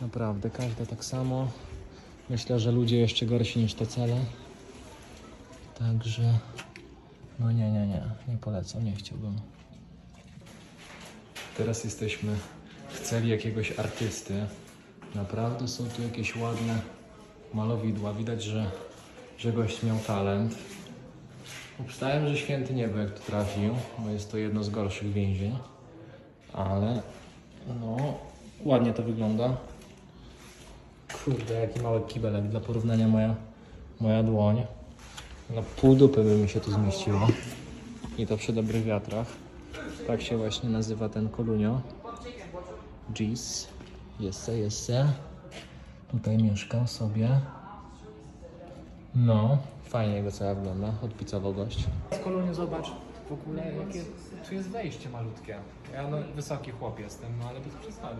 Naprawdę, każda tak samo. Myślę, że ludzie jeszcze gorsi niż te cele. Także, no nie, nie, nie, nie polecam, nie chciałbym. Teraz jesteśmy w celi jakiegoś artysty. Naprawdę są tu jakieś ładne malowidła. Widać, że, że gość miał talent. Obstałem, że święty nie wie, jak tu trafił, bo jest to jedno z gorszych więzień. Ale, no, ładnie to wygląda. Kurde, jaki mały kibelek. Dla porównania moja, moja dłoń. No pół dupy by mi się tu zmieściło. I to przy dobrych wiatrach. Tak się właśnie nazywa ten kolunio. Jeez. Jesse, jesse. Tutaj mieszkał sobie. No, fajnie jego cała wygląda. Odpicował gość. Kolunio, zobacz w ogóle jakie... Tu jest wejście malutkie. Ja no wysoki chłop jestem, no ale bez przesady.